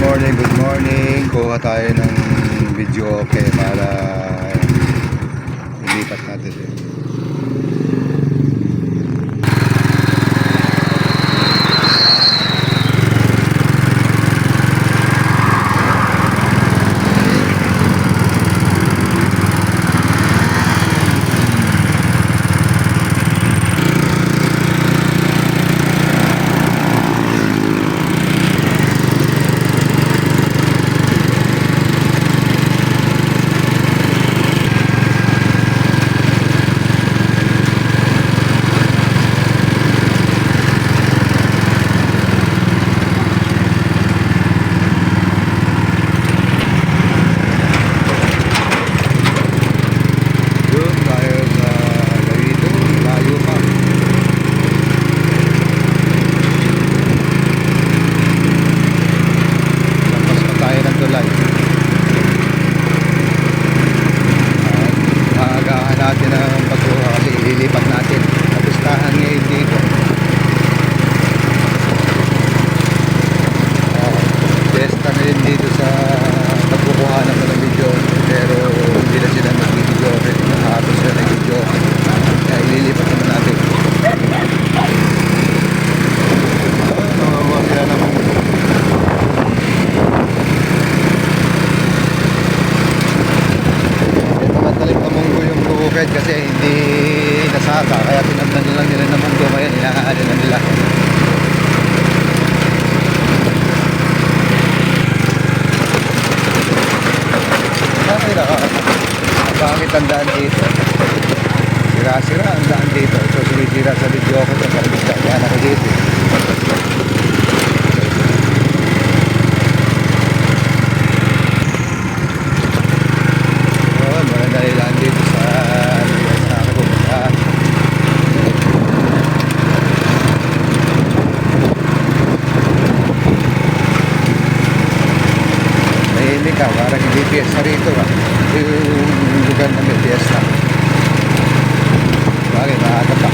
Morning, good morning. Kuha tayo ng video okay para ilipat natin. eh. Doon tayo sa Lawito, layo pa. Lampas pa tayo ng tulay. At aagahan natin ang pagkuha kasi ililipat natin. Kapistahan ngayon dito. Uh, Testa na yun dito sa pagkukuha ng mga video pero hindi na sila nag-video nakahapon sila nag-video kaya ililipat naman natin Nawawa sila naman ito matalim na munggo yung bukid kasi hindi nasaka kaya pinagdan lang nila ng munggo ngayon inaano na nila Okay na. Bakit ang daan dito? Sira-sira ang daan dito. Ito sinisira sa video ko sa karibis daan ako dito. Yun, maganda ilan dito sa sa ako pumunta. Tahimik ka, fiesta rito ah. Ito yung lugar na may fiesta. Bagay, maaga pa.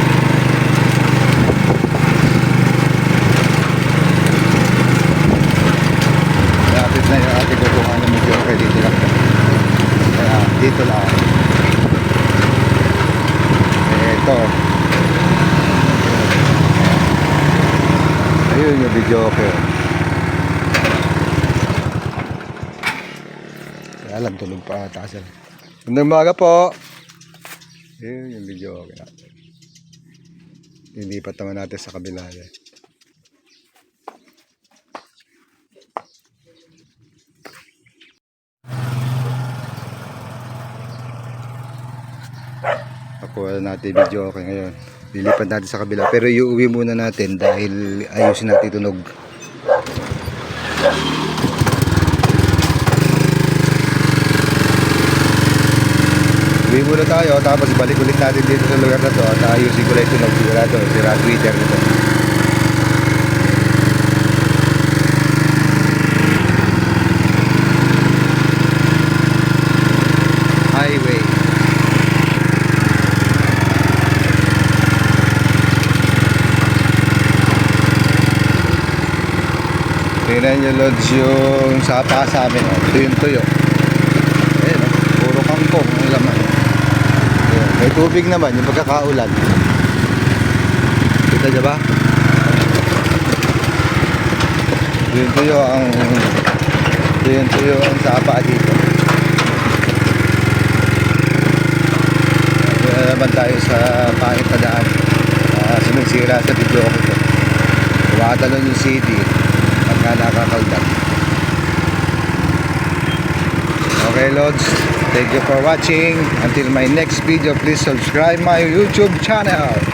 Lapit na yung ating kukuha ng medyo okay dito lang. Kaya dito lang. Ito. Ayun yung video okay. Kaya alam, tulog pa ata sila. Magandang umaga po. Yun yung video okay natin. Lilipat naman natin sa kabila. eh. Pakuha natin video okay ngayon. Lilipat natin sa kabila. Pero iuwi muna natin dahil ayusin natin tunog. Uwi muna tayo, tapos balik ulit natin dito sa lugar na to at ayusin ko lang ito ng sigurado, sira Twitter nito. Highway. Tingnan nyo Lods yung sapa sa amin. Oh. Ito yung tuyo. May tubig naman, yung pagkakaulan. Kita nyo ba? Ito yung tuyo ang ito yung tuyo ang sapa dito. Naman tayo sa pangit na daan. Uh, sinisira sa video ko ito. Tumatalon yung CD pagka nakakaldag. Okay, Lods. Thank you for watching. Until my next video, please subscribe my YouTube channel.